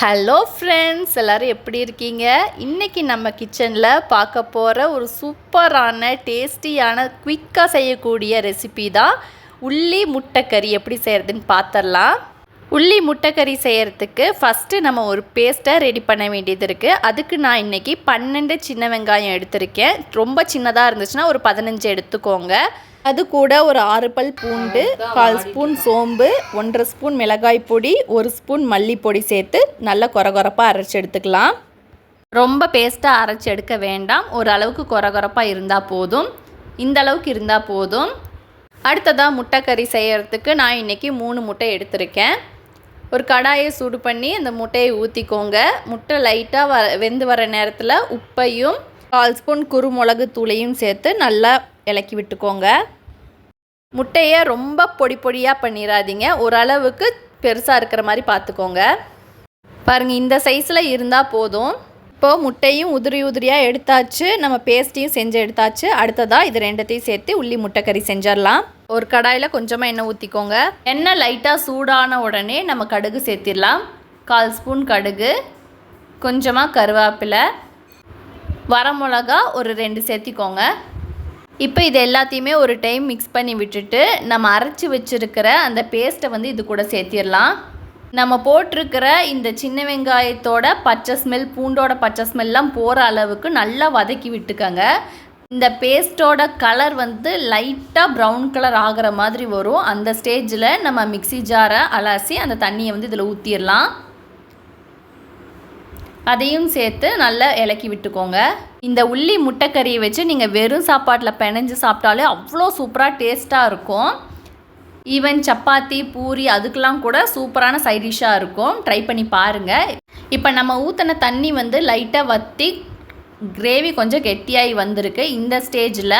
Hello friends எல்லோரும் எப்படி இருக்கீங்க? இன்றைக்கி நம்ம கிச்சனில் பார்க்க போகிற ஒரு சூப்பரான டேஸ்டியான குயிக்காக செய்யக்கூடிய ரெசிபி தான் உள்ளி முட்டைக்கறி. எப்படி செய்கிறதுன்னு பார்த்துடலாம் உள்ளி முட்டைக்கறி செய்கிறதுக்கு ஃபஸ்ட்டு நம்ம ஒரு பேஸ்ட்டை ரெடி பண்ண வேண்டியது இருக்குது அதுக்கு நான் இன்றைக்கி பன்னெண்டு சின்ன வெங்காயம் எடுத்திருக்கேன். ரொம்ப சின்னதாக இருந்துச்சுன்னா ஒரு பதினஞ்சு எடுத்துக்கோங்க. அது கூட ஒரு ஆறு பல் பூண்டு கால் ஸ்பூன் சோம்பு ஒன்றரை ஸ்பூன் மிளகாய் பொடி ஒரு ஸ்பூன் மல்லிப்பொடி சேர்த்து நல்லா கொரகொரப்பாக அரைச்சி எடுத்துக்கலாம். ரொம்ப பேஸ்ட்டாக அரைச்சி எடுக்க வேண்டாம். ஓரளவுக்கு கொர கொரகொரப்பாக இருந்தால் போதும். இந்த அளவுக்கு இருந்தால் போதும். அடுத்ததாக முட்டைக்கறி செய்கிறதுக்கு நான் இன்றைக்கி மூணு முட்டை எடுத்திருக்கேன். ஒரு கடாயை சூடு பண்ணி அந்த முட்டையை ஊற்றிக்கோங்க முட்டை லைட்டாக வ வெந்து வர நேரத்தில் உப்பையும் கால் ஸ்பூன் குருமிளகு தூளையும் சேர்த்து நல்லா இலக்கி விட்டுக்கோங்க. முட்டையை ரொம்ப பொடி பொடியாக பண்ணிடாதீங்க ஓரளவுக்கு பெருசாக இருக்கிற மாதிரி பார்த்துக்கோங்க பாருங்கள் இந்த சைஸில் இருந்தால் போதும். இப்போது முட்டையும் உதிரி உதிரியாக எடுத்தாச்சு. நம்ம பேஸ்ட்டையும் செஞ்சு எடுத்தாச்சு. அடுத்ததாக இது ரெண்டத்தையும் சேர்த்து உள்ளி முட்டைக்கறி செஞ்சிடலாம். ஒரு கடாயில் கொஞ்சமாக எண்ணெய் ஊற்றிக்கோங்க எண்ணெய் லைட்டாக சூடான உடனே நம்ம கடுகு சேர்த்திடலாம். கால் ஸ்பூன் கடுகு கொஞ்சமாக கருவேப்பிலை வரமிளகா ஒரு ரெண்டு சேர்த்திக்கோங்க. இப்போ இது எல்லாத்தையுமே ஒரு டைம் மிக்ஸ் பண்ணி விட்டுட்டு நம்ம அரைச்சி வச்சுருக்கிற அந்த பேஸ்ட்டை வந்து இது கூட சேர்த்திடலாம். நம்ம போட்டிருக்கிற இந்த சின்ன வெங்காயத்தோட பச்சை ஸ்மெல் பூண்டோட பச்சை ஸ்மெல்லாம் போகிற அளவுக்கு நல்லா வதக்கி விட்டுக்கோங்க. இந்த பேஸ்ட்டோட கலர் வந்து லைட்டாக ப்ரௌன் கலர் ஆகிற மாதிரி வரும். அந்த ஸ்டேஜில் நம்ம மிக்சி ஜாரை அலசி அந்த தண்ணியை வந்து இதில் ஊற்றிடலாம் அதையும் சேர்த்து நல்லா இலக்கி விட்டுக்கோங்க. இந்த உள்ளி முட்டைக்கறியை வச்சு நீங்கள் வெறும் சாப்பாட்டில் பிணைஞ்சு சாப்பிட்டாலே அவ்வளோ சூப்பராக டேஸ்ட்டாக இருக்கும். ஈவன் சப்பாத்தி பூரி அதுக்கெலாம் கூட சூப்பரான சைடிஷ்ஷாக இருக்கும். ட்ரை பண்ணி பாருங்கள் இப்போ நம்ம ஊற்றின தண்ணி வந்து லைட்டாக வற்றி கிரேவி கொஞ்சம் கெட்டியாகி வந்திருக்கு. இந்த ஸ்டேஜில்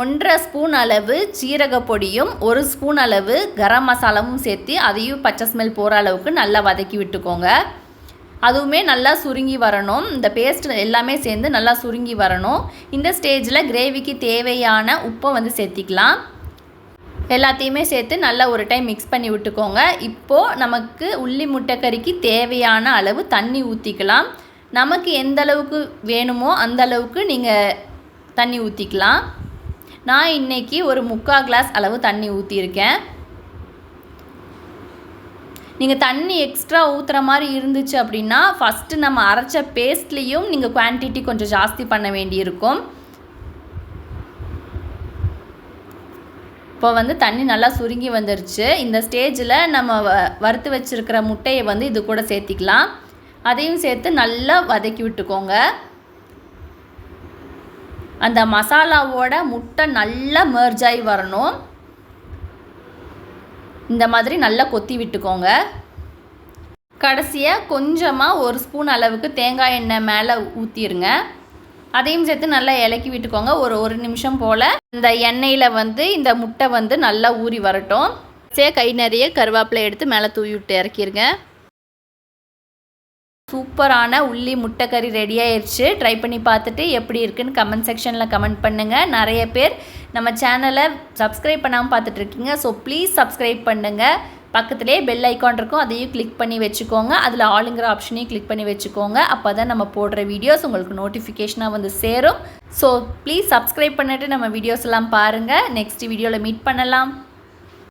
ஒன்றரை ஸ்பூன் அளவு சீரக பொடியும் ஒரு ஸ்பூன் அளவு கரம் மசாலாவும் சேர்த்து அதையும் பச்சை ஸ்மெல் போகிற அளவுக்கு நல்லா வதக்கி விட்டுக்கோங்க. அதுவுமே நல்லா சுருங்கி வரணும். இந்த பேஸ்ட் எல்லாமே சேர்ந்து நல்லா சுருங்கி வரணும். இந்த ஸ்டேஜில் கிரேவிக்கு தேவையான உப்பை வந்து சேர்த்திக்கலாம். எல்லாத்தையுமே சேர்த்து நல்லா ஒரு டைம் மிக்ஸ் பண்ணி விட்டுக்கோங்க. இப்போது நமக்கு உள்ளி முட்டைக்கறிக்கு தேவையான அளவு தண்ணி ஊற்றிக்கலாம் நமக்கு எந்த அளவுக்கு வேணுமோ அந்த அளவுக்கு நீங்கள் தண்ணி ஊற்றிக்கலாம் நான் இன்றைக்கி ஒரு முக்கால் கிளாஸ் அளவு தண்ணி ஊற்றியிருக்கேன் நீங்கள் தண்ணி எக்ஸ்ட்ரா ஊற்றுற மாதிரி இருந்துச்சு அப்படின்னா ஃபஸ்ட்டு நம்ம அரைச்ச பேஸ்ட்லேயும் நீங்கள் குவான்டிட்டி கொஞ்சம் ஜாஸ்தி பண்ண வேண்டியிருக்கும். இப்போ வந்து தண்ணி நல்லா சுருங்கி வந்துருச்சு. இந்த ஸ்டேஜில் நம்ம வறுத்து வச்சுருக்கிற முட்டையை வந்து இது கூட சேர்த்திக்கலாம். அதையும் சேர்த்து நல்லா வதக்கி விட்டுக்கோங்க. அந்த மசாலாவோட முட்டை நல்லா மெர்ஜாகி வரணும். இந்த மாதிரி நல்லா கொத்தி விட்டுக்கோங்க. கடைசியாக கொஞ்சமாக ஒரு ஸ்பூன் அளவுக்கு தேங்காய் எண்ணெய் மேலே ஊற்றிடுங்க அதையும் சேர்த்து நல்லா இலக்கி விட்டுக்கோங்க. ஒரு ஒரு நிமிஷம் போல் இந்த எண்ணெயில் வந்து இந்த முட்டை வந்து நல்லா ஊறி வரட்டும். சே கை நிறைய கருவேப்பிலை எடுத்து மேலே தூவி விட்டு இறக்கிடுங்க சூப்பரான உள்ளி முட்டைக்கறி ரெடி ஆயிடுச்சு ட்ரை பண்ணி பார்த்துட்டு எப்படி இருக்குன்னு கமெண்ட் செக்ஷனில் கமெண்ட் பண்ணுங்கள் நிறைய பேர் நம்ம சேனலை சப்ஸ்கிரைப் பண்ணாமல் பார்த்துட்ருக்கீங்க ஸோ ப்ளீஸ் சப்ஸ்கிரைப் பண்ணுங்கள் பக்கத்துலேயே பெல் ஐக்கான் இருக்கும். அதையும் கிளிக் பண்ணி வச்சுக்கோங்க. அதில் ஆளுங்கிற ஆப்ஷனையும் கிளிக் பண்ணி வச்சுக்கோங்க. அப்போ தான் நம்ம போடுற வீடியோஸ் உங்களுக்கு நோட்டிஃபிகேஷனாக வந்து சேரும். ஸோ ப்ளீஸ் சப்ஸ்கிரைப் பண்ணிவிட்டு நம்ம வீடியோஸ் எல்லாம் பாருங்கள் நெக்ஸ்ட் வீடியோவில் மீட் பண்ணலாம்.